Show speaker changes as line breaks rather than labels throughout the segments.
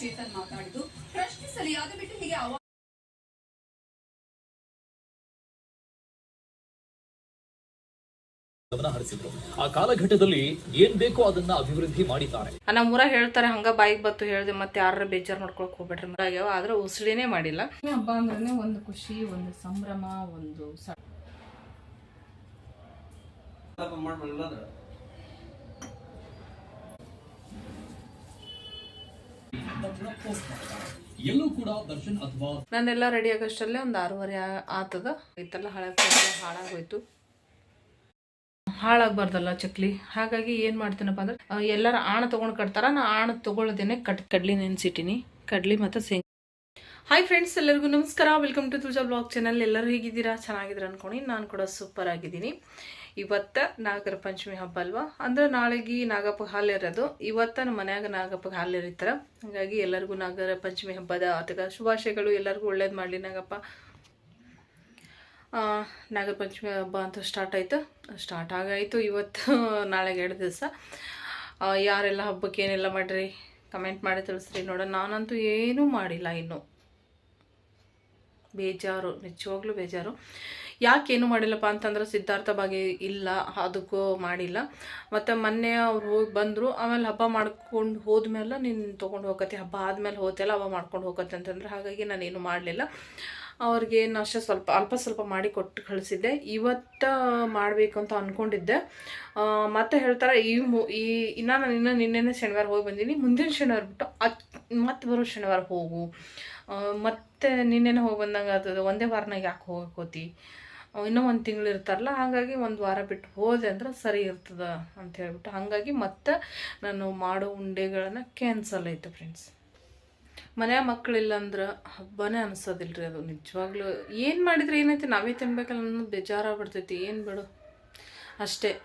ಚೇತನ್ ಮಾತಾಡಿದ್ದು. ಪ್ರಶ್ನಿಸಲಿ ಅದು ಬಿಟ್ಟು ಹೀಗೆ ಅವ
ಗಮನ ಹರಿಸಿದ್ರು. ಆ ಕಾಲಘಟ್ಟದಲ್ಲಿ ಏನ್ ಬೇಕೋ ಅದನ್ನ ಅಭಿವೃದ್ಧಿ ಮಾಡಿದ್ದಾರೆ.
ನಮ್ಮೂರ ಹೇಳ್ತಾರೆ ಹಂಗ ಬಾಯಿಗೆ ಬತ್ತು ಹೇಳ್ದೆ ಮತ್ತೆ ಯಾರ ಬೇಜಾರ್ ಮಾಡ್ಕೊಳಕ್ ಹೋಗ್ಬೇಡ್ರಿ. ಆಗ್ಯಾವ ಆದ್ರೆ ಉಸಿರಿನೇ ಮಾಡಿಲ್ಲ. ಹಬ್ಬ ಅಂದ್ರೆ ಒಂದು ಖುಷಿ ಒಂದು ಸಂಭ್ರಮ ಒಂದು
ಕೂಡ ದರ್ಶನ್ ಅಥವಾ
ನಾನೆಲ್ಲ ರೆಡಿ ಆಗೋಷ್ಟಲ್ಲೇ ಒಂದು ಆರೂವರೆ ಆತದ. ಇತ್ತೆಲ್ಲ ಹಳೆ ಹಾಳಾಗೋಯ್ತು. ಹಾಳಾಗ್ಬಾರ್ದಲ್ಲ ಚಕ್ಲಿ. ಹಾಗಾಗಿ ಏನು ಮಾಡ್ತೀನಪ್ಪ ಅಂದ್ರೆ ಎಲ್ಲರೂ ಆಣ ತಗೊಂಡ್ ಕಟ್ತಾರ. ನಾ ಆಣ ತೊಗೊಳ್ದೇನೆ ಕಟ್ ಕಡ್ಲಿ ನೆನ್ಸಿಟ್ಟಿನಿ. ಕಡ್ಲಿ ಮತ್ತು ಶೇಂಗಾ ಹಾಯ್ ಫ್ರೆಂಡ್ಸ್ ಎಲ್ಲರಿಗೂ ನಮಸ್ಕಾರ. ವೆಲ್ಕಮ್ ಟು ತುಜಾ ಬ್ಲಾಗ್ ಚಾನಲ್ ಎಲ್ಲರೂ ಹೇಗಿದ್ದೀರಾ? ಚೆನ್ನಾಗಿದ್ದೀರಾ ಅನ್ಕೊಂಡು ನಾನು ಕೂಡ ಸೂಪರ್ ಆಗಿದ್ದೀನಿ. ಇವತ್ತ ನಾಗರ ಪಂಚಮಿ ಹಬ್ಬ ಅಲ್ವಾ? ಅಂದ್ರೆ ನಾಳೆಗೆ ನಾಗಪ್ಪ ಹಾಲು ಇರೋದು. ಇವತ್ತ ನಮ್ಮ ಮನ್ಯಾಗ ನಾಗಪ್ಪಗೆ ಹಾಲು ಇರಿತಾರ. ಹಾಗಾಗಿ ಎಲ್ಲರಿಗೂ ನಾಗರ ಪಂಚಮಿ ಹಬ್ಬದ ಅಥವಾ ಶುಭಾಶಯಗಳು. ಎಲ್ಲರಿಗೂ ಒಳ್ಳೇದು ಮಾಡಲಿ ನಾಗಪ್ಪ. ನಾಗರ ಪಂಚಮಿ ಹಬ್ಬ ಅಂತ ಸ್ಟಾರ್ಟ್ ಆಯ್ತು. ಸ್ಟಾರ್ಟ್ ಆಗಾಯಿತು ಇವತ್ತು, ನಾಳೆಗೆ ಎರಡು ದಿವಸ. ಯಾರೆಲ್ಲ ಹಬ್ಬಕ್ಕೆ ಏನೆಲ್ಲ ಮಾಡಿರಿ? ಕಮೆಂಟ್ ಮಾಡಿ ತಿಳಿಸ್ರಿ. ನೋಡ ನಾನಂತೂ ಏನೂ ಮಾಡಿಲ್ಲ ಇನ್ನು. ಬೇಜಾರು. ನಿಜವಾಗ್ಲೂ ಬೇಜಾರು. ಯಾಕೇನು ಮಾಡಿಲ್ಲಪ್ಪ ಅಂತಂದ್ರೆ ಸಿದ್ಧಾರ್ಥ ಬಗ್ಗೆ ಇಲ್ಲ, ಅದಕ್ಕೂ ಮಾಡಿಲ್ಲ. ಮತ್ತು ಮೊನ್ನೆ ಅವ್ರು ಹೋಗಿ ಬಂದರು, ಆಮೇಲೆ ಹಬ್ಬ ಮಾಡ್ಕೊಂಡು ಹೋದ್ಮೇಲೆ ನೀನು ತೊಗೊಂಡು ಹೋಗತ್ತೆ, ಹಬ್ಬ ಆದಮೇಲೆ ಹೋತೆಲ್ಲ ಹಬ್ಬ ಮಾಡ್ಕೊಂಡು ಹೋಗತ್ತೆ ಅಂತಂದ್ರೆ ಹಾಗಾಗಿ ನಾನೇನು ಮಾಡಲಿಲ್ಲ. ಅವ್ರಿಗೆ ಅಷ್ಟೇ ಸ್ವಲ್ಪ, ಅಲ್ಪ ಸ್ವಲ್ಪ ಮಾಡಿ ಕೊಟ್ಟು ಕಳಿಸಿದ್ದೆ. ಇವತ್ತು ಮಾಡಬೇಕು ಅಂತ ಅಂದ್ಕೊಂಡಿದ್ದೆ ಮತ್ತೆ ಹೇಳ್ತಾರೆ, ಈ ಮು, ಈ ಇನ್ನು ನಾನು ಇನ್ನೂ ನಿನ್ನೆನೇ ಶನಿವಾರ ಹೋಗಿ ಬಂದೀನಿ, ಮುಂದಿನ ಶನಿವಾರ ಬಿಟ್ಟು ಮತ್ತೆ ಬರೋ ಶನಿವಾರ ಹೋಗು. ಮತ್ತೆ ನಿನ್ನೆನೇ ಹೋಗಿ ಬಂದಂಗೆ ಆಗ್ತದೆ ಒಂದೇ ವಾರನಾಗ ಯಾಕೆ ಹೋಗಕೋತಿ? ಇನ್ನೂ ಒಂದು ತಿಂಗಳು ಇರ್ತಾರಲ್ಲ, ಹಾಗಾಗಿ ಒಂದು ವಾರ ಬಿಟ್ಟು ಹೋದೆ ಅಂದ್ರೆ ಸರಿ ಇರ್ತದೆ ಅಂತ ಹೇಳ್ಬಿಟ್ಟು. ಹಾಗಾಗಿ ಮತ್ತೆ ನಾನು ಮಾಡೋ ಉಂಡೆಗಳನ್ನು ಕ್ಯಾನ್ಸಲ್ ಆಯಿತು ಫ್ರೆಂಡ್ಸ್ ಮನೆ ಮಕ್ಕಳಿಲ್ಲ ಅಂದ್ರೆ ಹಬ್ಬನೇ ಅನ್ಸೋದಿಲ್ಲ ರೀ ಅದು. ನಿಜವಾಗ್ಲೂ ಏನು ಮಾಡಿದರೆ ಏನೈತಿ, ನಾವೇ ತಿನ್ಬೇಕಲ್ಲ ಅನ್ನೋದು ಬೇಜಾರಾಗ್ಬಿಡ್ತೈತಿ. ಏನು ಬಿಡು. ಅಷ್ಟೇ.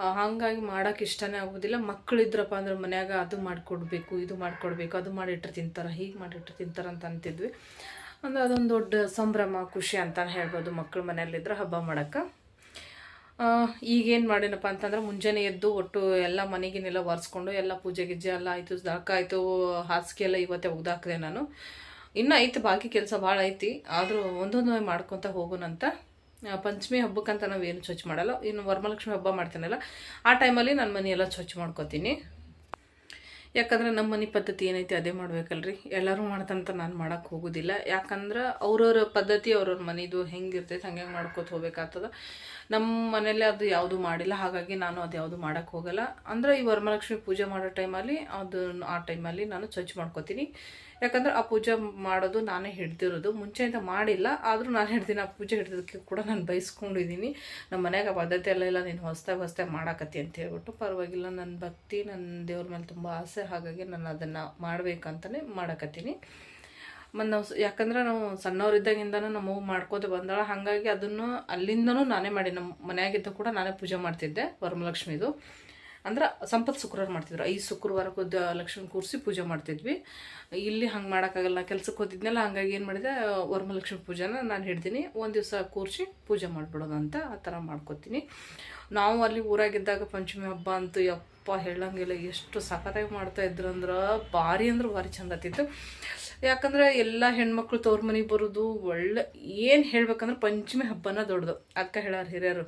ಹಾಗಾಗಿ ಮಾಡೋಕೆ ಇಷ್ಟನೇ ಆಗೋದಿಲ್ಲ. ಮಕ್ಕಳಿದ್ರಪ್ಪ ಅಂದ್ರೆ ಮನ್ಯಾಗ ಅದು ಮಾಡಿಕೊಡ್ಬೇಕು, ಇದು ಮಾಡಿಕೊಡ್ಬೇಕು, ಅದು ಮಾಡಿಟ್ಟರೆ ತಿಂತಾರೆ, ಹೀಗೆ ಮಾಡಿಟ್ಟರೆ ತಿಂತಾರೆ ಅಂತ ಅಂತಿದ್ವಿ. ಅಂದ್ರೆ ಅದೊಂದು ದೊಡ್ಡ ಸಂಭ್ರಮ, ಖುಷಿ ಅಂತಲೇ ಹೇಳ್ಬೋದು ಮಕ್ಕಳು ಮನೆಯಲ್ಲಿದ್ರೆ ಹಬ್ಬ ಮಾಡೋಕ್ಕೆ. ಈಗೇನು ಮಾಡೇನಪ್ಪ ಅಂತಂದ್ರೆ ಮುಂಜಾನೆ ಎದ್ದು ಒಟ್ಟು ಎಲ್ಲ ಮನೆಗಿನೆಲ್ಲ ಒರೆಸ್ಕೊಂಡು ಎಲ್ಲ ಪೂಜೆ ಗಿಜ್ಜೆ ಎಲ್ಲ ಆಯಿತು ಆಯಿತು, ಹಾಸಿಗೆ ಎಲ್ಲ ಇವತ್ತೇ ಒಗ್ದಾಕಿದೆ ನಾನು. ಇನ್ನೂ ಐತೆ, ಬಾಕಿ ಕೆಲಸ ಭಾಳ ಐತಿ. ಆದರೂ ಒಂದೊಂದು ಮಾಡ್ಕೊತ ಹೋಗೋಣಂತ ಪಂಚಮಿ ಹಬ್ಬಕ್ಕಂತ ನಾವು ಏನು ಸ್ವಚ್ಛ ಮಾಡಲ್ಲ. ಇನ್ನು ವರಮಹಾಲಕ್ಷ್ಮಿ ಹಬ್ಬ ಮಾಡ್ತೀನಲ್ಲ, ಆ ಟೈಮಲ್ಲಿ ನಾನು ಮನೆಯೆಲ್ಲ ಸ್ವಚ್ಛ ಮಾಡ್ಕೊತೀನಿ. ಯಾಕಂದ್ರೆ ನಮ್ಮ ಮನೆ ಪದ್ಧತಿ ಏನೈತಿ ಅದೇ ಮಾಡ್ಬೇಕಲ್ರಿ. ಎಲ್ಲರೂ ಮಾಡ್ತಂತ ನಾನು ಮಾಡೋಕ್ಕೆ ಹೋಗೋದಿಲ್ಲ. ಯಾಕಂದ್ರೆ ಅವ್ರವ್ರ ಪದ್ಧತಿ, ಅವ್ರವ್ರ ಮನೆದು ಹೆಂಗಿರ್ತೈತೆ, ಹಂಗೆ ಮಾಡ್ಕೊತ ಹೋಗ್ಬೇಕಾಗ್ತದ. ನಮ್ಮ ಮನೇಲಿ ಅದು ಯಾವುದು ಮಾಡಿಲ್ಲ. ಹಾಗಾಗಿ ನಾನು ಅದು ಯಾವುದು ಮಾಡೋಕ್ಕೆ ಹೋಗಲ್ಲ. ಅಂದ್ರೆ ಈ ವರಮಹಾಲಕ್ಷ್ಮಿ ಪೂಜೆ ಮಾಡೋ ಟೈಮಲ್ಲಿ ಅದು ಆ ಟೈಮಲ್ಲಿ ನಾನು ಸ್ವಚ್ಛ ಮಾಡ್ಕೊತೀನಿ. ಯಾಕಂದ್ರೆ ಆ ಪೂಜೆ ಮಾಡೋದು ನಾನೇ ಹಿಡ್ದಿರೋದು. ಮುಂಚೆಯಿಂದ ಮಾಡಿಲ್ಲ, ಆದರೂ ನಾನು ಹಿಡ್ದಿನ ಆ ಪೂಜೆ ಹಿಡ್ದಕ್ಕೆ ಕೂಡ ನಾನು ಬಯಸ್ಕೊಂಡಿದ್ದೀನಿ ನಮ್ಮ ಮನೆಯಾಗ ಪದ್ಧತಿ ಎಲ್ಲ ಇಲ್ಲ, ನೀನು ಹೊಸ್ದಾಗ ಹೊಸ್ದಾಗ ಮಾಡಾಕತ್ತಿ ಅಂತ ಹೇಳ್ಬಿಟ್ಟು ಪರವಾಗಿಲ್ಲ ನನ್ನ ಭಕ್ತಿ ನನ್ನ ದೇವ್ರ ಮೇಲೆ ತುಂಬ ಆಸೆ, ಹಾಗಾಗಿ ನಾನು ಅದನ್ನು ಮಾಡಬೇಕಂತಲೇ ಮಾಡಕತ್ತೀನಿ. ಮತ್ತು ನಾವು ಯಾಕಂದ್ರೆ ನಾವು ಸಣ್ಣವರಿದ್ದಾಗಿಂದನೂ ನಮ್ಮ ಮಾಡ್ಕೋತ ಬಂದಾಳ, ಹಾಗಾಗಿ ಅದನ್ನು ಅಲ್ಲಿಂದನೂ ನಾನೇ ಮಾಡಿ ನಮ್ಮ ಮನೆಯಾಗಿದ್ದ ಕೂಡ ನಾನೇ ಪೂಜೆ ಮಾಡ್ತಿದ್ದೆ ವರಮಲಕ್ಷ್ಮಿದು ಅಂದ್ರೆ ಸಂಪತ್ ಶುಕ್ರವಾರ ಮಾಡ್ತಿದ್ರು. ಐದು ಶುಕ್ರವಾರಕ್ಕೂ ಲಕ್ಷ್ಮಿ ಕೂರಿಸಿ ಪೂಜೆ ಮಾಡ್ತಿದ್ವಿ. ಇಲ್ಲಿ ಹಂಗೆ ಮಾಡೋಕ್ಕಾಗಲ್ಲ ಕೆಲ್ಸಕ್ಕೆ ಹೋದಿದ್ನಲ್ಲ, ಹಂಗಾಗಿ ಏನು ಮಾಡಿದೆ ವರಮಲಕ್ಷ್ಮಿ ಪೂಜೆನ ನಾನು ಹಿಡ್ತೀನಿ ಒಂದು ದಿವಸ ಕೂರಿಸಿ ಪೂಜೆ ಮಾಡಿಬಿಡೋದು ಅಂತ ಆ ಥರ ಮಾಡ್ಕೊತೀನಿ. ನಾವು ಅಲ್ಲಿ ಊರಾಗಿದ್ದಾಗ ಪಂಚಮಿ ಹಬ್ಬ ಅಂತೂ ಯಪ್ಪ ಹೇಳಂಗಿಲ್ಲ, ಎಷ್ಟು ಸಖತ್ತಾಗಿ ಮಾಡ್ತಾ ಇದ್ರು ಅಂದ್ರೆ ಭಾರಿ ಅಂದ್ರೆ ಭಾರಿ ಚಂದ ಆತಿತ್ತು. ಯಾಕಂದ್ರೆ ಎಲ್ಲ ಹೆಣ್ಮಕ್ಳು ತವ್ರ ಮನೆಗೆ ಬರೋದು, ಒಳ್ಳೆ ಏನು ಹೇಳ್ಬೇಕಂದ್ರೆ ಪಂಚಮಿ ಹಬ್ಬನ ದೊಡ್ಡದು. ಅಕ್ಕ ಹೇಳಾರ ಹಿರಿಯರು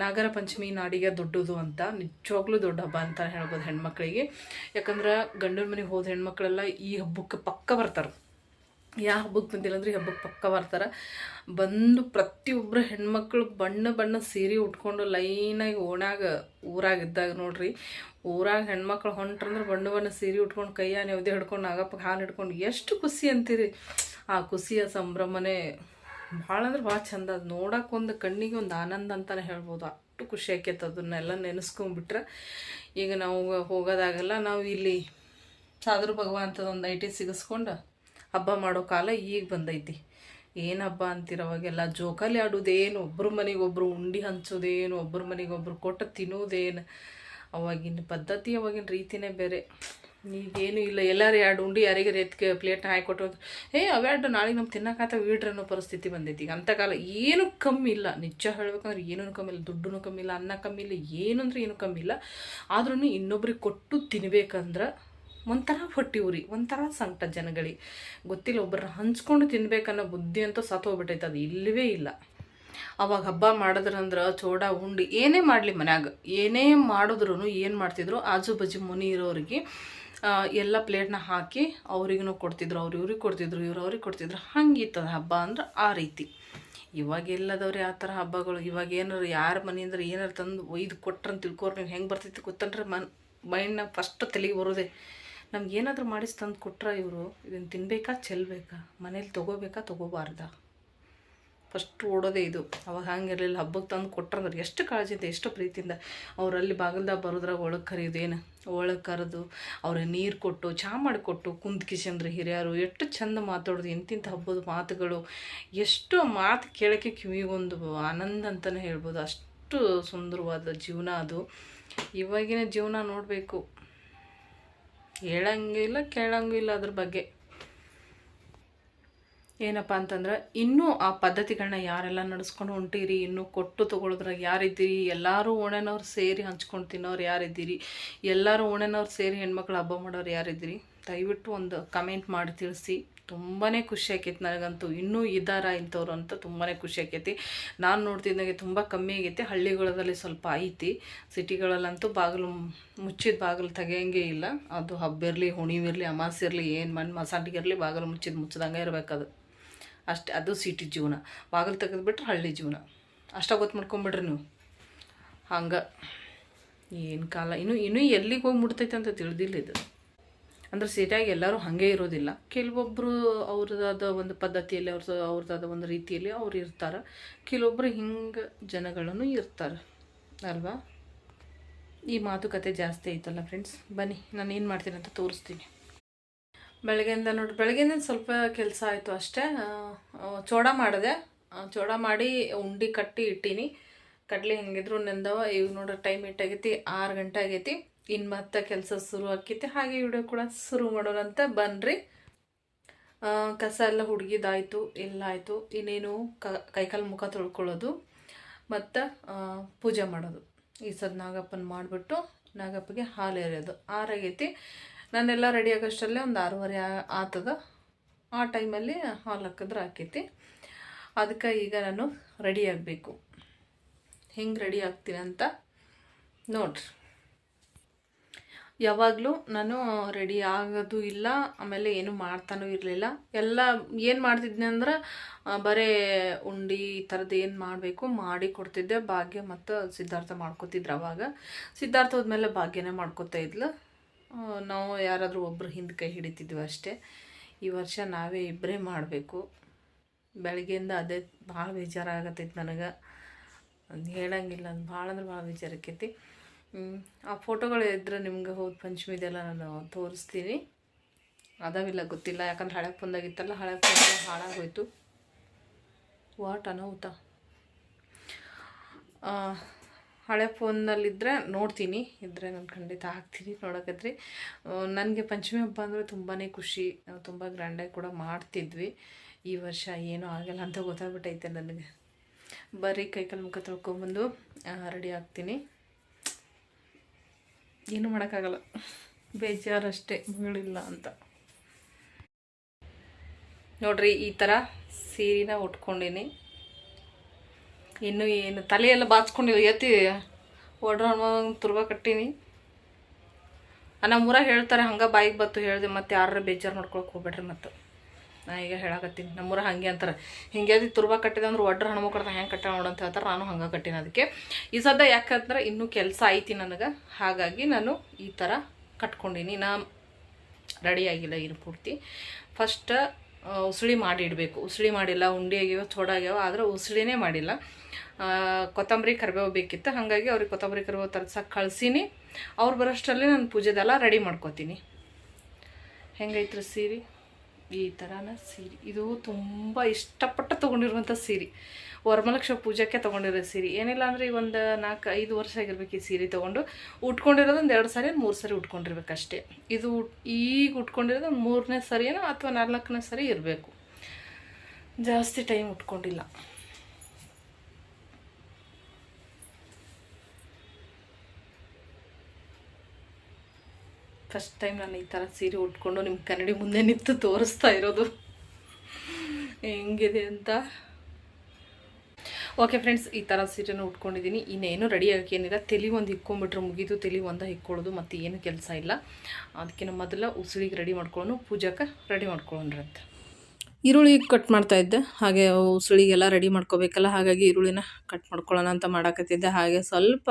ನಾಗರ ಪಂಚಮಿ ನಾಡಿಗೆ ದೊಡ್ಡದು ಅಂತ ನಿಜವಾಗ್ಲೂ ದೊಡ್ಡ ಹಬ್ಬ ಅಂತ ಹೇಳ್ಬೋದು ಹೆಣ್ಮಕ್ಳಿಗೆ. ಯಾಕಂದ್ರೆ ಗಂಡನ ಮನೆಗೆ ಹೋದ ಹೆಣ್ಮಕ್ಳೆಲ್ಲ ಈ ಹಬ್ಬಕ್ಕೆ ಪಕ್ಕ ಬರ್ತಾರೆ. ಯಾವ ಹಬ್ಬಕ್ಕೆ ಬಂದಿಲ್ಲ ಅಂದ್ರೆ ಹಬ್ಬಕ್ಕೆ ಪಕ್ಕ ಬರ್ತಾರೆ. ಬಂದು ಪ್ರತಿಯೊಬ್ಬರು ಹೆಣ್ಮಕ್ಳು ಬಣ್ಣ ಬಣ್ಣ ಸೀರೆ ಉಟ್ಕೊಂಡು ಲೈನಾಗಿ ಓಣಾಗ ಊರಾಗಿದ್ದಾಗ ನೋಡ್ರಿ, ಊರಾಗ ಹೆಣ್ಮಕ್ಳು ಹೊಂಟ್ರಂದ್ರೆ ಬಣ್ಣ ಬಣ್ಣ ಸೀರೆ ಉಟ್ಕೊಂಡು ಕೈಯ ನೆವದಿ ಹಿಡ್ಕೊಂಡು ನಾಗಪ್ಪಗೆ ಹಾಲು ಹಿಡ್ಕೊಂಡು ಎಷ್ಟು ಖುಷಿ ಅಂತೀರಿ. ಆ ಖುಷಿಯ ಸಂಭ್ರಮನೇ ಭಾಳ ಅಂದ್ರೆ ಭಾಳ ಚಂದ. ಅದು ನೋಡೋಕೆ ಒಂದು ಕಣ್ಣಿಗೆ ಒಂದು ಆನಂದ ಅಂತಲೇ ಹೇಳ್ಬೋದು. ಅಷ್ಟು ಖುಷಿ ಆಕೈತೆ ಅದನ್ನೆಲ್ಲ ನೆನೆಸ್ಕೊಂಡ್ಬಿಟ್ರೆ ಈಗ ನಾವು ಹೋಗೋದಾಗಲ್ಲ, ನಾವು ಇಲ್ಲಿ ಸಾದ್ರ ಭಗವಂತದ ಒಂದು ಐಟಿ ಸಿಗಿಸ್ಕೊಂಡು ಹಬ್ಬ ಮಾಡೋ ಕಾಲ ಈಗ ಬಂದೈತಿ. ಏನು ಹಬ್ಬ ಅಂತಿರೋವಾಗೆಲ್ಲ ಜೋಕಾಲಿ ಆಡೋದೇನು ಒಬ್ಬರ ಮನೆಗೆ ಒಬ್ಬರು ಉಂಡಿ ಹಂಚೋದೇನು ಒಬ್ಬರ ಮನೆಗೆ ಒಬ್ಬರು ಕೊಟ್ಟು ತಿನ್ನೋದೇನು. ಅವಾಗಿನ ಪದ್ಧತಿ ಅವಾಗಿನ ರೀತಿನೇ ಬೇರೆ. ಈಗೇನು ಇಲ್ಲ, ಎಲ್ಲರೂ ಎರಡು ಉಂಡಿ ಯಾರಿಗೆ ಎತ್ಕೆ ಪ್ಲೇಟ್ನ ಹಾಕಿಕೊಟ್ಟು ಏ ಅವೆರಡು ನಾಳೆಗೆ ನಮ್ಗೆ ತಿನ್ನಕ್ಕಾತ ಇಡ್ರಿ ಅನ್ನೋ ಪರಿಸ್ಥಿತಿ ಬಂದೈತಿ. ಈಗ ಅಂಥ ಕಾಲ ಏನು ಕಮ್ಮಿ ಇಲ್ಲ. ನಿಜ ಹೇಳ್ಬೇಕಂದ್ರೆ ಏನೂ ಕಮ್ಮಿ ಇಲ್ಲ ದುಡ್ಡು ಕಮ್ಮಿ ಇಲ್ಲ, ಅನ್ನ ಕಮ್ಮಿ ಇಲ್ಲ ಏನೂ ಏನು ಕಮ್ಮಿ ಇಲ್ಲ. ಆದ್ರೂ ಇನ್ನೊಬ್ರಿಗೆ ಕೊಟ್ಟು ತಿನ್ಬೇಕಂದ್ರೆ ಒಂಥರ ಹೊಟ್ಟಿ ಉರಿ, ಒಂಥರ ಸಂಕಟ ಜನಗಳಿಗೆ. ಗೊತ್ತಿಲ್ಲ ಒಬ್ಬರನ್ನ ಹಂಚ್ಕೊಂಡು ತಿನ್ಬೇಕನ್ನೋ ಬುದ್ಧಿ ಅಂತೂ ಸತ್ ಹೋಗ್ಬಿಟ್ಟೈತೆ ಅದು ಇಲ್ಲವೇ ಇಲ್ಲ. ಅವಾಗ ಹಬ್ಬ ಮಾಡಿದ್ರಂದ್ರೆ ಚೋಡ, ಉಂಡಿ, ಏನೇ ಮಾಡಲಿ ಮನ್ಯಾಗ. ಏನೇ ಮಾಡಿದ್ರು ಏನು ಮಾಡ್ತಿದ್ರು ಆಜು ಬಾಜು ಮುನಿ ಇರೋರಿಗೆ ಎಲ್ಲ ಪ್ಲೇಟ್ನ ಹಾಕಿ ಅವ್ರಿಗೂ ಕೊಡ್ತಿದ್ರು, ಅವ್ರು ಇವ್ರಿಗೆ ಕೊಡ್ತಿದ್ರು, ಇವ್ರು ಅವ್ರಿಗೆ ಕೊಡ್ತಿದ್ರು. ಹಂಗಿತ್ತದ ಹಬ್ಬ ಅಂದ್ರೆ ಆ ರೀತಿ. ಇವಾಗ ಎಲ್ಲದವ್ರಿ ಆ ಥರ ಹಬ್ಬಗಳು, ಇವಾಗ ಏನಾರು ಯಾರ ಮನೆಯಿಂದ ಏನಾರು ತಂದು ಒಯ್ದು ಕೊಟ್ರಂತ ತಿಳ್ಕೊರ್ ನೀವು ಹೆಂಗೆ ಬರ್ತೈತಿ ಗೊತ್ತಂದ್ರೆ ಮನ್ ಮೈಂಡ್ನ ಫಸ್ಟ್ ತಲೆಗೆ ಬರೋದೆ. ನಮ್ಗೆ ಏನಾದರೂ ಮಾಡಿಸಿ ತಂದು ಕೊಟ್ರ ಇವರು ಇದನ್ನು ತಿನ್ಬೇಕಾ, ಚೆಲ್ಬೇಕಾ? ಮನೇಲಿ ತೊಗೋಬೇಕಾ, ತೊಗೋಬಾರ್ದಾ? ಫಸ್ಟ್ ಓಡೋದೇ ಇದು. ಅವಾಗ ಹಂಗಿರಲಿಲ್ಲ. ಹಬ್ಬಕ್ಕೆ ತಂದು ಕೊಟ್ರಂದ್ರೆ ಎಷ್ಟು ಕಾಳಜಿಯಿಂದ ಎಷ್ಟು ಪ್ರೀತಿಯಿಂದ ಅವರಲ್ಲಿ ಬಾಗಿಲ್ದಾಗ ಬರೋದ್ರಾಗ ಒಳಗೆ ಕರೆಯೋದು ಏನು? ಒಳಗೆ ಕರೆದು ಅವ್ರಿಗೆ ನೀರು ಕೊಟ್ಟು ಚಹಾ ಮಾಡಿಕೊಟ್ಟು ಕುಂತ್ ಕಿಶಂದ್ರೆ ಹಿರಿಯರು ಎಷ್ಟು ಚಂದ ಮಾತಾಡೋದು ಎಂತಿಂಥ ಹಬ್ಬದ ಮಾತುಗಳು. ಎಷ್ಟು ಮಾತು ಕೇಳೋಕ್ಕೆ ಕಿವಿಗೊಂದು ಆನಂದ ಅಂತಲೇ ಹೇಳ್ಬೋದು. ಅಷ್ಟು ಸುಂದರವಾದ ಜೀವನ ಅದು. ಇವಾಗಿನ ಜೀವನ ನೋಡಬೇಕು. ಹೇಳಂಗಿಲ್ಲ ಕೇಳಂಗೂ ಇಲ್ಲ ಅದ್ರ ಬಗ್ಗೆ. ಏನಪ್ಪ ಅಂತಂದ್ರೆ, ಇನ್ನೂ ಆ ಪದ್ಧತಿಗಳನ್ನ ಯಾರೆಲ್ಲ ನಡೆಸ್ಕೊಂಡು ಹೊಂಟೀರಿ, ಇನ್ನೂ ಕೊಟ್ಟು ತೊಗೊಳೋದ್ರಾಗ ಯಾರಿದ್ದೀರಿ? ಎಲ್ಲರೂ ಓಣೆನವ್ರು ಸೇರಿ ಹಂಚ್ಕೊಂಡು ತಿನ್ನೋರು ಯಾರಿದ್ದೀರಿ? ಎಲ್ಲರೂ ಓಣೆನವ್ರು ಸೇರಿ ಹೆಣ್ಮಕ್ಳು ಹಬ್ಬ ಮಾಡೋರು ಯಾರಿದ್ದೀರಿ? ದಯವಿಟ್ಟು ಒಂದು ಕಮೆಂಟ್ ಮಾಡಿ ತಿಳಿಸಿ. ತುಂಬಾ ಖುಷಿ ಆಕೈತಿ ನನಗಂತೂ. ಇನ್ನೂ ಇದ್ದಾರ ಇಂಥವ್ರು ಅಂತ ತುಂಬಾ ಖುಷಿ ಆಕೈತಿ. ನಾನು ನೋಡ್ತಿದ್ದಾಗೆ ತುಂಬ ಕಮ್ಮಿ ಆಗೈತಿ. ಹಳ್ಳಿಗಳಲ್ಲಿ ಸ್ವಲ್ಪ ಐತಿ. ಸಿಟಿಗಳಲ್ಲಂತೂ ಬಾಗಿಲು ಮುಚ್ಚಿದ ಬಾಗಿಲು ತೆಗಿಯಂಗೆ ಇಲ್ಲ. ಅದು ಹಬ್ಬ ಇರಲಿ ಹುಣಿವಿರಲಿ ಅಮಾಸೆ ಇರಲಿ, ಏನು ಮಣ್ಣು ಇರಲಿ ಬಾಗಿಲು ಮುಚ್ಚಿದ ಮುಚ್ಚದಂಗೆ ಇರಬೇಕದು ಅಷ್ಟೇ, ಅದು ಸಿಟಿ ಜೀವನ. ಬಾಗಿಲು ತೆಗೆದುಬಿಟ್ರೆ ಹಳ್ಳಿ ಜೀವನ. ಅಷ್ಟ ಗೊತ್ತು ಮಾಡ್ಕೊಂಬಿಡ್ರಿ ನೀವು. ಹಂಗೆ. ಏನು ಕಾಲ, ಇನ್ನೂ ಇನ್ನೂ ಎಲ್ಲಿಗೆ ಹೋಗಿ ಮುಟ್ತೈತೆ ಅಂತ ತಿಳಿದಿಲ್ಲ ಇದು. ಅಂದ್ರೆ ಸಿಟಿಯಾಗಿ ಎಲ್ಲರೂ ಹಾಗೆ ಇರೋದಿಲ್ಲ. ಕೆಲವೊಬ್ಬರು ಅವ್ರದ್ದಾದ ಒಂದು ಪದ್ಧತಿಯಲ್ಲಿ ಅವ್ರ ಅವ್ರದ್ದಾದ ಒಂದು ರೀತಿಯಲ್ಲಿ ಅವ್ರು ಇರ್ತಾರೆ. ಕೆಲವೊಬ್ಬರು ಹಿಂಗೆ ಜನಗಳನ್ನು ಇರ್ತಾರೆ. ಅಲ್ವಾ? ಈ ಮಾತುಕತೆ ಜಾಸ್ತಿ ಐತಲ್ಲ ಫ್ರೆಂಡ್ಸ್ ಬನ್ನಿ, ನಾನು ಏನು ಮಾಡ್ತೀನಿ ಅಂತ ತೋರಿಸ್ತೀನಿ. ಬೆಳಗ್ಗೆಯಿಂದ ನೋಡಿ, ಬೆಳಗ್ಗೆಯಿಂದ ಸ್ವಲ್ಪ ಕೆಲಸ ಆಯಿತು ಅಷ್ಟೇ. ಚೋಡ ಮಾಡಿದೆ. ಚೋಡ ಮಾಡಿ ಉಂಡೆ ಕಟ್ಟಿ ಇಟ್ಟೀನಿ. ಕಡಲೆ ಹೆಂಗಿದ್ರು ನೆಂದವ ಈಗ ನೋಡ್ರಿ ಟೈಮ್ ಇಟ್ಟಾಗೈತಿ, ಆರು ಗಂಟೆ ಆಗೈತಿ. ಇನ್ನು ಮತ್ತೆ ಕೆಲಸ ಶುರು ಆಕೈತಿ. ಹಾಗೆ ವಿಡಿಯೋ ಕೂಡ ಶುರು ಮಾಡೋಣಂತ ಬನ್ರಿ. ಆ, ಕಸ ಎಲ್ಲ ಹುಡುಗಿದಾಯಿತು ಎಲ್ಲ ಆಯಿತು. ಇನ್ನೇನು ಕೈಕಾಲು ಮುಖ ತೊಳ್ಕೊಳ್ಳೋದು ಮತ್ತು ಪೂಜೆ ಮಾಡೋದು. ಈ ಸದ್ ನಾಗಪ್ಪನ ಮಾಡಿಬಿಟ್ಟು ನಾಗಪ್ಪಗೆ ಹಾಲು ಎರೆಯೋದು. ಆರಾಗೈತಿ. ನಾನೆಲ್ಲ ರೆಡಿ ಆಗೋಷ್ಟರಲ್ಲೇ ಒಂದು ಆರೂವರೆ ಆತದ. ಆ ಟೈಮಲ್ಲಿ ಹಾಲು ಹಾಕಿದ್ರೆ ಹಾಕೈತಿ ಅದಕ್ಕೆ ಈಗ ನಾನು ರೆಡಿ ಆಗಬೇಕು. ಹೆಂಗೆ ರೆಡಿ ಆಗ್ತೀನಿ ಅಂತ ನೋಡ್ರಿ. ಯಾವಾಗಲೂ ನಾನು ರೆಡಿ ಆಗೋದು ಇಲ್ಲ, ಆಮೇಲೆ ಏನು ಮಾಡ್ತಾನೂ ಇರಲಿಲ್ಲ. ಎಲ್ಲ ಏನು ಮಾಡ್ತಿದ್ದೆ ಅಂದ್ರೆ ಬರೇ ಉಂಡಿ ಈ ಥರದ್ದು ಏನು ಮಾಡಬೇಕು ಮಾಡಿ ಕೊಡ್ತಿದ್ದೆ. ಭಾಗ್ಯ ಮತ್ತು ಸಿದ್ಧಾರ್ಥ ಮಾಡ್ಕೋತಿದ್ರು ಅವಾಗ. ಸಿದ್ಧಾರ್ಥ ಹೋದ್ಮೇಲೆ ಭಾಗ್ಯನೇ ಮಾಡ್ಕೋತಾ ಇದ್ಲು. ನಾವು ಯಾರಾದರೂ ಒಬ್ಬರು ಹಿಂದೆ ಕೈ ಹಿಡಿತಿದ್ವಿ ಅಷ್ಟೇ. ಈ ವರ್ಷ ನಾವೇ ಇಬ್ಬರೇ ಮಾಡಬೇಕು. ಬೆಳಗ್ಗೆಯಿಂದ ಅದೇ ಭಾಳ ಬೇಜಾರಾಗತ್ತೈತೆ ನನಗೆ. ಅದು ಹೇಳಂಗಿಲ್ಲ, ಅದು ಭಾಳ ಅಂದ್ರೆ ಭಾಳ ಬೇಜಾರಾಕೈತಿ. ಆ ಫೋಟೋಗಳು ಇದ್ರೆ ನಿಮ್ಗೆ ಹೋದ ಪಂಚಮಿದೆಲ್ಲ ನಾನು ತೋರಿಸ್ತೀನಿ. ಅದಾವಿಲ್ಲ, ಗೊತ್ತಿಲ್ಲ. ಯಾಕಂದ್ರೆ ಹಳೆ ಬಂದಾಗಿತ್ತಲ್ಲ ಹಳೆ ಫೋನ್ ಹಾಳಾಗೋಯ್ತು. ವಾಟ್ ಅನಾಹುತ. ಹಳೆ ಫೋನಲ್ಲಿದ್ದರೆ ನೋಡ್ತೀನಿ. ಇದ್ದರೆ ನಾನು ಖಂಡಿತ ಹಾಕ್ತೀನಿ ನೋಡೋಕತ್ರಿ ನನಗೆ ಪಂಚಮಿ ಹಬ್ಬ ಅಂದರೆ ತುಂಬಾ ಖುಷಿ. ತುಂಬ ಗ್ರ್ಯಾಂಡಾಗಿ ಕೂಡ ಮಾಡ್ತಿದ್ವಿ. ಈ ವರ್ಷ ಏನೂ ಆಗಲ್ಲ ಅಂತ ಗೊತ್ತಾಗ್ಬಿಟ್ಟೈತೆ ನನಗೆ. ಬರೀ ಕೈಕಾಲು ಮುಖ ತೊಳ್ಕೊಂಬಂದು ರೆಡಿ ಆಗ್ತೀನಿ. ಏನು ಮಾಡೋಕ್ಕಾಗಲ್ಲ. ಬೇಜಾರಷ್ಟೇ ಮಗಳಿಲ್ಲ ಅಂತ. ನೋಡ್ರಿ, ಈ ಥರ ಸೀರೆನ ಉಟ್ಕೊಂಡೀನಿ. ಇನ್ನು ಏನು, ತಲೆಯೆಲ್ಲ ಬಾಚ್ಕೊಂಡಿಲ್ಲ. ಎತ್ತಿ, ಒಡ್ರ ತುರ್ಬ ಕಟ್ಟೀನಿ. ನಮ್ಮ ಊರಾಗ ಹೇಳ್ತಾರೆ, ಹಂಗೆ ಬಾಯಿಗೆ ಬತ್ತು ಹೇಳಿದೆ, ಮತ್ತೆ ಯಾರು ಬೇಜಾರು ಮಾಡ್ಕೊಳಕ್ಕೆ ಹೋಗ್ಬೇಡ್ರಿ ಮತ್ತು. ನಾ ಈಗ ಹೇಳಕತ್ತೀನಿ. ನಮ್ಮೂರ ಹಂಗೆ ಅಂತಾರೆ. ಹಿಂಗೆ ತುರ್ಬ ಕಟ್ಟಿದೆ ಅಂದ್ರೆ ಒಡ್ರ ಹಣ್ಮಕ್ಳದ ಹೆಂಗೆ ಕಟ್ಟ ಅಂತ ಹೇಳ್ತಾರೆ, ನಾನು ಹಂಗೆ ಕಟ್ಟಿನ ಅದಕ್ಕೆ ಈ ಸದ್ಯ ಯಾಕಂದ್ರೆ ಇನ್ನೂ ಕೆಲಸ ಐತಿ ನನಗೆ. ಹಾಗಾಗಿ ನಾನು ಈ ಥರ ಕಟ್ಕೊಂಡೀನಿ. ನಾ ರೆಡಿ ಆಗಿಲ್ಲ ಇನ್ನು ಪೂರ್ತಿ. ಫಸ್ಟ್ ಉಸುಳಿ ಮಾಡಿ ಇಡಬೇಕು. ಉಸುಳಿ ಮಾಡಿಲ್ಲ, ಉಂಡೆ ಆಗ್ಯಾವ, ಚೋಡ ಆಗ್ಯಾವ, ಆದ್ರೆ ಉಸುಳಿನೇ ಮಾಡಿಲ್ಲ. ಕೊತ್ತಂಬರಿ ಕರಿಬೇವು ಬೇಕಿತ್ತು. ಹಾಗಾಗಿ ಅವ್ರಿಗೆ ಕೊತ್ತಂಬರಿ ಕರಿಬೇವು ತರ್ಸಕ್ಕೆ ಕಳಿಸೀನಿ. ಅವ್ರು ಬರೋಷ್ಟರಲ್ಲಿ ನಾನು ಪೂಜೆದೆಲ್ಲ ರೆಡಿ ಮಾಡ್ಕೋತೀನಿ. ಹೆಂಗೈತ್ರಿ ಸೀರೆ? ಈ ಥರನ ಸೀರೆ. ಇದು ತುಂಬ ಇಷ್ಟಪಟ್ಟು ತೊಗೊಂಡಿರುವಂಥ ಸೀರೆ. ವರಮಲಕ್ಷ್ಮಿ ಪೂಜೆಗೆ ತೊಗೊಂಡಿರೋ ಸೀರೆ. ಏನಿಲ್ಲ ಅಂದರೆ ಈ ಒಂದು ನಾಲ್ಕು ಐದು ವರ್ಷ ಆಗಿರ್ಬೇಕು ಈ ಸೀರೆ ತೊಗೊಂಡು. ಉಟ್ಕೊಂಡಿರೋದು ಒಂದು ಎರಡು ಸಾರಿ ಮೂರು ಸಾರಿ ಉಟ್ಕೊಂಡಿರ್ಬೇಕಷ್ಟೇ. ಇದು ಈಗ ಉಟ್ಕೊಂಡಿರೋದು ಒಂದು ಮೂರನೇ ಸರಿಯೋ ಅಥವಾ ನಾಲ್ಕನೇ ಸರಿ ಇರಬೇಕು. ಜಾಸ್ತಿ ಟೈಮ್ ಉಟ್ಕೊಂಡಿಲ್ಲ. ಫಸ್ಟ್ ಟೈಮ್ ನಾನು ಈ ಥರ ಸೀರೆ ಉಟ್ಕೊಂಡು ನಿಮ್ಮ ಕನ್ನಡಿ ಮುಂದೆ ನಿಂತು ತೋರಿಸ್ತಾ ಇರೋದು. ಹೆಂಗಿದೆ ಅಂತ. ಓಕೆ ಫ್ರೆಂಡ್ಸ್ ಈ ಥರ ಸೀರೆನ ಉಟ್ಕೊಂಡಿದ್ದೀನಿ. ಇನ್ನೇನು ರೆಡಿ ಏನಿಲ್ಲ. ತಲೆ ಒಂದು ಇಕ್ಕೊಂಬಿಟ್ರೆ ಮುಗಿದು ತಲೆ ಒಂದು ಇಕ್ಕೊಳ್ಳೋದು ಮತ್ತು ಏನು ಕೆಲಸ ಇಲ್ಲ. ಅದಕ್ಕಿಂತ ಮೊದಲ ಉಸಿರಿಗೆ ರೆಡಿ ಮಾಡ್ಕೊಳ್ಳೋಣ ಪೂಜಾಕ ರೆಡಿ ಮಾಡ್ಕೊಳ್ಳೋಣ ಅಂತ ಈರುಳ್ಳಿ ಕಟ್ ಮಾಡ್ತಾ ಇದ್ದೆ. ಹಾಗೆ ಉಸುಳಿಗೆಲ್ಲ ರೆಡಿ ಮಾಡ್ಕೋಬೇಕಲ್ಲ, ಹಾಗಾಗಿ ಈರುಳ್ಳಿನ ಕಟ್ ಮಾಡ್ಕೊಳ್ಳೋಣ ಅಂತ ಮಾಡಾಕತ್ತಿದ್ದೆ. ಹಾಗೆ ಸ್ವಲ್ಪ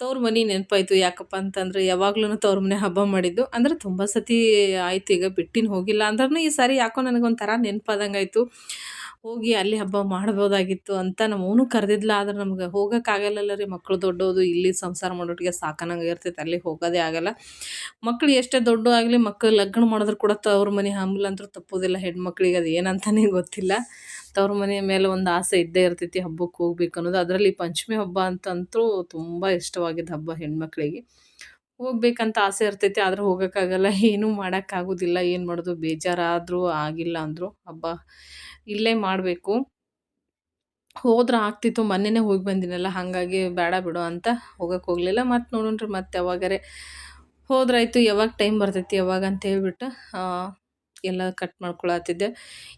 ತವ್ರ ಮನೆ ನೆನಪಾಯ್ತು. ಯಾಕಪ್ಪ ಅಂತಂದರೆ ಯಾವಾಗ್ಲೂ ತವ್ರ ಮನೆ ಹಬ್ಬ ಮಾಡಿದ್ದು. ಅಂದ್ರೆ ತುಂಬ ಸತಿ ಆಯ್ತು, ಈಗ ಬಿಟ್ಟಿನ ಹೋಗಿಲ್ಲ. ಅಂದ್ರೂ ಈ ಸಾರಿ ಯಾಕೋ ನನಗೊಂಥರ ನೆನಪಾದಂಗೆ ಆಯಿತು ಹೋಗಿ ಅಲ್ಲಿ ಹಬ್ಬ ಮಾಡ್ಬೋದಾಗಿತ್ತು ಅಂತ ನಮ್ಮವನು ಕರೆದಿದ್ಲ, ಆದ್ರೆ ನಮ್ಗೆ ಹೋಗೋಕ್ಕಾಗಲ್ಲಲ್ಲ ರೀ. ಮಕ್ಕಳು ದೊಡ್ಡೋದು, ಇಲ್ಲಿ ಸಂಸಾರ ಮಾಡೋಟಿಗೆ ಸಾಕನಂಗೆ ಇರ್ತೈತೆ, ಅಲ್ಲಿ ಹೋಗೋದೇ ಆಗಲ್ಲ. ಮಕ್ಕಳು ಎಷ್ಟೇ ದೊಡ್ಡ ಆಗಲಿ ಮಕ್ಕಳು ಲಗ್ನ ಮಾಡಿದ್ರು ಕೂಡ ತವ್ರ ಮನೆ ಹಂಬಲ್ ಅಂತೂ ತಪ್ಪೋದಿಲ್ಲ. ಹೆಣ್ಮಕ್ಳಿಗೆ ಅದು ಏನಂತಾನೆ ಗೊತ್ತಿಲ್ಲ. ತವ್ರ ಮನೆಯ ಮೇಲೆ ಒಂದು ಆಸೆ ಇದ್ದೇ ಇರ್ತೈತಿ, ಹಬ್ಬಕ್ಕೆ ಹೋಗ್ಬೇಕು ಅನ್ನೋದು. ಅದರಲ್ಲಿ ಪಂಚಮಿ ಹಬ್ಬ ಅಂತಂತೂ ತುಂಬ ಇಷ್ಟವಾಗಿದ್ದ ಹಬ್ಬ ಹೆಣ್ಮಕ್ಳಿಗೆ. ಹೋಗ್ಬೇಕಂತ ಆಸೆ ಇರ್ತೈತಿ, ಆದ್ರೆ ಹೋಗೋಕ್ಕಾಗಲ್ಲ. ಏನೂ ಮಾಡೋಕ್ಕಾಗೋದಿಲ್ಲ. ಏನು ಮಾಡೋದು? ಬೇಜಾರಾದರೂ ಆಗಿಲ್ಲ ಅಂದರು ಹಬ್ಬ. ಇಲ್ಲೇ ಮಾಡಬೇಕು. ಹೋದ್ರೆ ಆಗ್ತಿತ್ತು, ಮೊನ್ನೆನೇ ಹೋಗಿ ಬಂದಿನಲ್ಲ, ಹಾಗಾಗಿ ಬೇಡ ಬಿಡು ಅಂತ ಹೋಗಕ್ಕೆ ಹೋಗಲಿಲ್ಲ. ಮತ್ತು ನೋಡೋಣ್ರಿ ಮತ್ತೆ ಯಾವಾಗಾರೆ ಹೋದ್ರಾಯ್ತು, ಯಾವಾಗ ಟೈಮ್ ಬರ್ತೈತಿ, ಯಾವಾಗ ಅಂತ ಹೇಳ್ಬಿಟ್ಟು ಎಲ್ಲ ಕಟ್ ಮಾಡ್ಕೊಳತ್ತಿದ್ದೆ.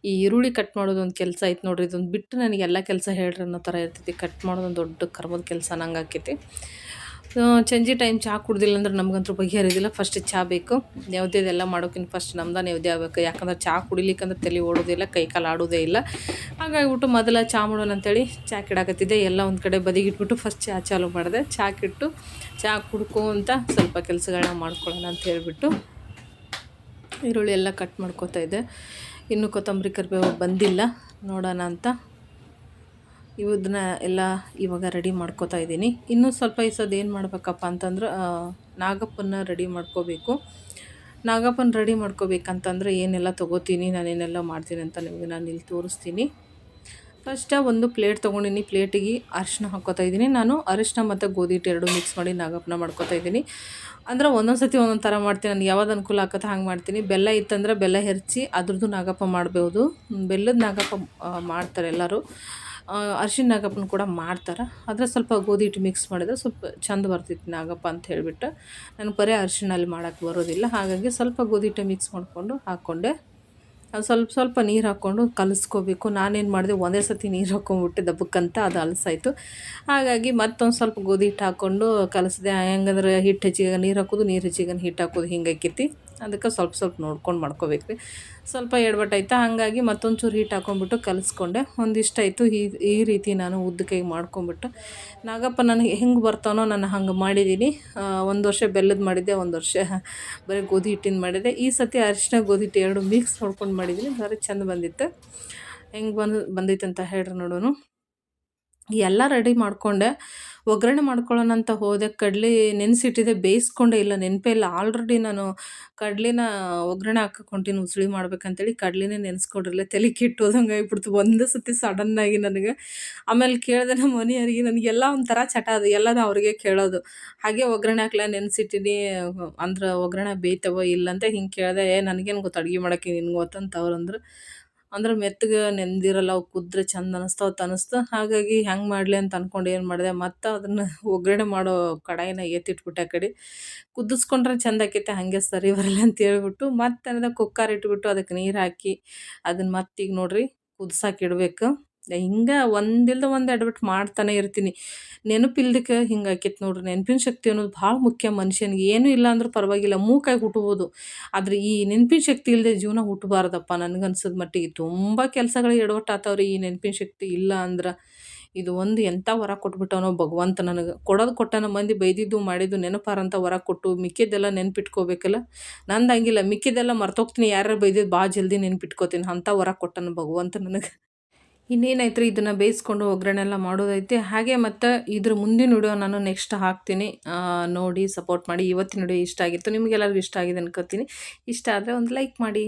ಈ ಈರುಳ್ಳಿ ಕಟ್ ಮಾಡೋದು ಒಂದು ಕೆಲಸ ಐತೆ ನೋಡ್ರಿ, ಇದೊಂದು ಬಿಟ್ಟು ನನಗೆ ಎಲ್ಲ ಕೆಲಸ ಹೇಳ್ರಿ ಅನ್ನೋ ಥರ ಇರ್ತೈತಿ. ಕಟ್ ಮಾಡೋದೊಂದು ದೊಡ್ಡ ಕರ್ಮದ ಕೆಲಸ ನಂಗೆ ಆಕೈತಿ. ಸಂಜೆ ಟೈಮ್ ಚಹಾ ಕುಡ್ದಿಲ್ಲ ಅಂದ್ರೆ ನಮಗಂತೂ ಬಗೆಹರಿದಿಲ್ಲ ಫಸ್ಟ್ ಚಹಾ ಬೇಕು. ನೈವೇದ್ಯದೆಲ್ಲ ಮಾಡೋಕ್ಕಿಂತ ಫಸ್ಟ್ ನಮ್ದು ನೈವೇದ್ಯ ಆಗಬೇಕು. ಯಾಕಂದ್ರೆ ಚಹಾ ಕುಡಿಲಿಕ್ಕಂದ್ರೆ ತಲೆ ಓಡೋದಿಲ್ಲ ಕೈ ಕಾಲು ಆಡೋದೇ ಇಲ್ಲ. ಹಾಗಾಗಿಬಿಟ್ಟು ಮೊದಲ ಚಹಾ ಮಾಡೋಣ ಅಂತೇಳಿ ಚಹಾ ಕಿಡಾಕತ್ತಿದ್ದೆ. ಎಲ್ಲ ಒಂದು ಕಡೆ ಬದಿಗಿಟ್ಬಿಟ್ಟು ಫಸ್ಟ್ ಚಹಾ ಚಾಲು ಮಾಡಿದೆ. ಚಹಾ ಕಿಟ್ಟು ಚಹಾ ಕುಡ್ಕೊಂತ ಸ್ವಲ್ಪ ಕೆಲಸಗಳನ್ನ ಮಾಡ್ಕೊಳ್ಳೋಣ ಅಂತ ಹೇಳಿಬಿಟ್ಟು ಈರುಳ್ಳಿ ಎಲ್ಲ ಕಟ್ ಮಾಡ್ಕೊತಾ ಇದ್ದೆ. ಇನ್ನು ಕೊತ್ತಂಬರಿ ಕರಿಬೇವು ಬಂದಿಲ್ಲ. ನೋಡೋಣ ಅಂತ ಇವದನ್ನ ಎಲ್ಲ ಇವಾಗ ರೆಡಿ ಮಾಡ್ಕೋತಾ ಇದ್ದೀನಿ. ಇನ್ನೂ ಸ್ವಲ್ಪ ಇಸೋದು ಸದ ಏನು ಮಾಡಬೇಕಪ್ಪ ಅಂತಂದ್ರೆ ನಾಗಪ್ಪನ ರೆಡಿ ಮಾಡ್ಕೋಬೇಕು. ನಾಗಪ್ಪನ ರೆಡಿ ಮಾಡ್ಕೋಬೇಕಂತಂದ್ರೆ ಏನೆಲ್ಲ ತೊಗೋತೀನಿ, ನಾನೇನೆಲ್ಲ ಮಾಡ್ತೀನಿ ಅಂತ ನಿಮಗೆ ನಾನು ಇಲ್ಲಿ ತೋರಿಸ್ತೀನಿ. ಫಸ್ಟ ಒಂದು ಪ್ಲೇಟ್ ತೊಗೊಂಡಿನಿ. ಪ್ಲೇಟಿಗೆ ಅರಿಶಿನ ಹಾಕೋತಾ ಇದ್ದೀನಿ. ನಾನು ಅರಿಶಿನ ಮತ್ತು ಗೋಧಿ ಹಿಟ್ಟು ಎರಡು ಮಿಕ್ಸ್ ಮಾಡಿ ನಾಗಪ್ಪನ ಮಾಡ್ಕೋತಾ ಇದ್ದೀನಿ. ಅಂದ್ರೆ ಒಂದೊಂದು ಸತಿ ಒಂದೊಂದು ಥರ ಮಾಡ್ತೀನಿ. ನಾನು ಯಾವ್ದು ಅನುಕೂಲ ಆಗತ್ತೆ ಹಂಗೆ ಮಾಡ್ತೀನಿ. ಬೆಲ್ಲ ಇತ್ತಂದ್ರೆ ಬೆಲ್ಲ ಹೆರಚಿ ಅದ್ರದ್ದು ನಾಗಪ್ಪ ಮಾಡ್ಬೋದು. ಬೆಲ್ಲದ ನಾಗಪ್ಪ ಮಾಡ್ತಾರೆ ಎಲ್ಲರೂ. ಅರಿಶಿನ ನಾಗಪ್ಪನ ಕೂಡ ಮಾಡ್ತಾರೆ. ಆದರೆ ಸ್ವಲ್ಪ ಗೋಧಿ ಹಿಟ್ಟು ಮಿಕ್ಸ್ ಮಾಡಿದ್ರೆ ಸ್ವಲ್ಪ ಚಂದ ಬರ್ತಿತ್ತು ನಾಗಪ್ಪ ಅಂತ ಹೇಳಿಬಿಟ್ಟು. ನಾನು ಬರೀ ಅರಿಶಿನಲ್ಲಿ ಮಾಡೋಕ್ಕೆ ಬರೋದಿಲ್ಲ. ಹಾಗಾಗಿ ಸ್ವಲ್ಪ ಗೋಧಿ ಹಿಟ್ಟು ಮಿಕ್ಸ್ ಮಾಡಿಕೊಂಡು ಹಾಕ್ಕೊಂಡೆ ಅದು ಸ್ವಲ್ಪ ಸ್ವಲ್ಪ ನೀರು ಹಾಕ್ಕೊಂಡು ಕಲಿಸ್ಕೋಬೇಕು. ನಾನೇನು ಮಾಡಿದೆ, ಒಂದೇ ಸತಿ ನೀರು ಹಾಕ್ಕೊಂಬಿಟ್ಟೆ ದಬ್ಬಕ್ಕಂತ ಅದು ಅಲಸಾಯಿತು. ಹಾಗಾಗಿ ಮತ್ತೊಂದು ಸ್ವಲ್ಪ ಗೋಧಿ ಹಿಟ್ಟು ಹಾಕ್ಕೊಂಡು ಕಲಿಸಿದೆ. ಹೆಂಗಂದ್ರೆ ಹಿಟ್ಟು ಹೆಚ್ಚಿಗೆ ನೀರು ಹಾಕೋದು, ನೀರು ಹೆಚ್ಚಿಗೆ ಹಿಟ್ಟು ಹಾಕೋದು ಹಿಂಗೆ ಆಕೈತಿ. ಅದಕ್ಕೆ ಸ್ವಲ್ಪ ಸ್ವಲ್ಪ ನೋಡ್ಕೊಂಡು ಮಾಡ್ಕೋಬೇಕು ರೀ. ಸ್ವಲ್ಪ ಎಡ್ಬಟ್ಟಾಯ್ತು ಹಾಗಾಗಿ ಮತ್ತೊಂದು ಚೂರು ಹಿಟ್ಟು ಹಾಕೊಂಡ್ಬಿಟ್ಟು ಕಲಿಸ್ಕೊಂಡೆ. ಒಂದಿಷ್ಟು ಆಯಿತು, ಈ ಈ ರೀತಿ ನಾನು ಉದ್ದಕ್ಕೆ ಮಾಡ್ಕೊಂಬಿಟ್ಟು ನಾಗಪ್ಪ ನನಗೆ ಹೆಂಗೆ ಬರ್ತಾನೋ ನಾನು ಹಂಗೆ ಮಾಡಿದ್ದೀನಿ ಒಂದು ವರ್ಷ ಬೆಲ್ಲದ ಮಾಡಿದ್ದೆ, ಒಂದು ವರ್ಷ ಬರೀ ಗೋಧಿ ಹಿಟ್ಟಿನ ಮಾಡಿದ್ದೆ. ಈ ಸತಿ ಅರಿಶಿನ ಗೋಧಿ ಹಿಟ್ಟು ಎರಡು ಮಿಕ್ಸ್ ಮಾಡ್ಕೊಂಡು ಮಾಡಿದ್ದೀನಿ ಭಾರಿ ಚಂದ ಬಂದಿತ್ತು. ಹೆಂಗೆ ಬಂದು ಬಂದೈತೆ ಅಂತ ಹೇಳ್ರಿ ನೋಡೋನು. ಎಲ್ಲ ರೆಡಿ ಮಾಡಿಕೊಂಡೆ. ಒಗ್ಗರಣೆ ಮಾಡ್ಕೊಳ್ಳೋಣ ಅಂತ ಹೋದೆ. ಕಡಲೆ ನೆನೆಸಿಟ್ಟಿದೆ, ಬೇಯಿಸ್ಕೊಂಡೇ ಇಲ್ಲ, ನೆನಪೇ ಇಲ್ಲ. ಆಲ್ರೆಡಿ ನಾನು ಕಡಲೆನ ಒಗ್ಗರಣೆ ಹಾಕಕ್ಕೆ ಹೊಂಟೀನಿ, ಉಸುಳಿ ಮಾಡ್ಬೇಕಂತೇಳಿ ಕಡಲೆನೇ ನೆನೆಸ್ಕೊಂಡಿರಲಿಲ್ಲ. ತಲೆ ಕೆಟ್ಟೋದಂಗೆ ಆಗ್ಬಿಡ್ತು. ಒಂದು ಸತಿ ಸಡನ್ನಾಗಿ ನನಗೆ. ಆಮೇಲೆ ಕೇಳಿದೆ ನಮ್ಮ ಮನೆಯವರಿಗೆ, ನನಗೆಲ್ಲ ಒಂಥರ ಚಟ ಅದು. ಎಲ್ಲನೂ ಅವ್ರಿಗೆ ಕೇಳೋದು. ಹಾಗೆ ಒಗ್ಗರಣೆ ಹಾಕ್ಲ, ನೆನೆಸಿಟ್ಟಿನಿ. ಅಂದ್ರೆ ಒಗ್ಗರಣೆ ಬೇಯ್ತವೋ ಇಲ್ಲ ಅಂತ ಹಿಂಗೆ ಕೇಳಿದೆ ನನಗೇನು ಗೊತ್ತು ಅಡುಗೆ ಮಾಡೋಕ್ಕೆ ನಿನ್ಗೆ ಗೊತ್ತಂತ? ಅವ್ರು ಅಂದ್ರೆ. ಮೆತ್ತಗೆ ನೆಂದಿರಲ್ಲ ಅವು ಕುದ್ರೆ ಚಂದ ಅನಿಸ್ತಾವ ಅನಿಸ್ತು. ಹಾಗಾಗಿ ಹೆಂಗೆ ಮಾಡಲಿ ಅಂತ ಅಂದ್ಕೊಂಡು ಏನು ಮಾಡಿದೆ, ಮತ್ತು ಅದನ್ನು ಒಗ್ಗರಣೆ ಮಾಡೋ ಕಡಾಯಿನ ಎತ್ತಿಟ್ಬಿಟ್ಟೆ ಆ ಕಡೆ. ಕುದಿಸ್ಕೊಂಡ್ರೆ ಚಂದ ಆಕೈತೆ, ಹಾಗೆ ಸರಿ ಬರಲ್ಲ ಅಂತ ಹೇಳ್ಬಿಟ್ಟು ಮತ್ತೆ ಕುಕ್ಕರ್ ಇಟ್ಬಿಟ್ಟು ಅದಕ್ಕೆ ನೀರು ಹಾಕಿ ಅದನ್ನು ಮತ್ತೀಗ ನೋಡ್ರಿ ಕುದ್ಸಕ್ಕೆ ಇಡಬೇಕು. ಹಿಂಗೆ ಒಂದಿಲ್ದ ಒಂದು ಎಡವಟ್ಟು ಮಾಡ್ತಾನೆ ಇರ್ತೀನಿ. ನೆನಪಿಲ್ದಕ್ಕೆ ಹಿಂಗೆ ಆಕೈತೆ ನೋಡ್ರಿ, ನೆನಪಿನ ಶಕ್ತಿ ಅನ್ನೋದು ಭಾಳ ಮುಖ್ಯ ಮನುಷ್ಯನಿಗೆ. ಏನೂ ಇಲ್ಲ ಅಂದ್ರೆ ಪರವಾಗಿಲ್ಲ ಮೂಕಾಗಿ ಹುಟ್ಟಬೋದು ಆದರೆ ಈ ನೆನಪಿನ ಶಕ್ತಿ ಇಲ್ಲದೆ ಜೀವನ ಹುಟ್ಟಬಾರ್ದಪ್ಪ ನನಗನ್ಸದ ಮಟ್ಟಿಗೆ. ತುಂಬ ಕೆಲಸಗಳು ಎಡವಟ್ಟು ಆತಾವ್ರಿ ಈ ನೆನಪಿನ ಶಕ್ತಿ ಇಲ್ಲ ಅಂದ್ರೆ. ಇದು ಒಂದು ಎಂಥ ವರ ಕೊಟ್ಬಿಟ್ಟವನೋ ಭಗವಂತ ನನಗೆ. ಕೊಡೋದು ಕೊಟ್ಟನ ಮಂದಿ ಬೈದಿದ್ದು ಮಾಡಿದ್ದು ನೆನಪಾರಂತ ವರ ಕೊಟ್ಟು ಮಿಕ್ಕಿದ್ದೆಲ್ಲ ನೆನ್ಪಿಟ್ಕೋಬೇಕಲ್ಲ? ನಂದು ಹಂಗಿಲ್ಲ, ಮಿಕ್ಕಿದ್ದೆಲ್ಲ ಮರ್ತೋಗ್ತೀನಿ, ಯಾರ್ಯಾರು ಬೈದಿದ್ದು ಭಾಳ ಜಲ್ದಿ ನೆನ್ಪಿಟ್ಕೋತೀನಿ. ಅಂಥ ವರ ಕೊಟ್ಟನ ಭಗವಂತ ನನಗೆ. ಇನ್ನೇನೈತ್ರಿ ಇದನ್ನು ಬೇಯಿಸ್ಕೊಂಡು ಒಗ್ಗರಣೆ ಎಲ್ಲ ಮಾಡೋದೈತೆ. ಹಾಗೆ ಮತ್ತು ಇದ್ರ ಮುಂದಿನ ವಿಡಿಯೋ ನಾನು ನೆಕ್ಸ್ಟ್ ಹಾಕ್ತೀನಿ. ನೋಡಿ ಸಪೋರ್ಟ್ ಮಾಡಿ. ಇವತ್ತಿನ ವಿಡಿಯೋ ಇಷ್ಟ ಆಗಿತ್ತು. ನಿಮಗೆಲ್ಲರಿಗೂ ಇಷ್ಟ ಆಗಿದೆ ಅನ್ಕೋತೀನಿ. ಇಷ್ಟ ಆದರೆ ಒಂದು ಲೈಕ್ ಮಾಡಿ.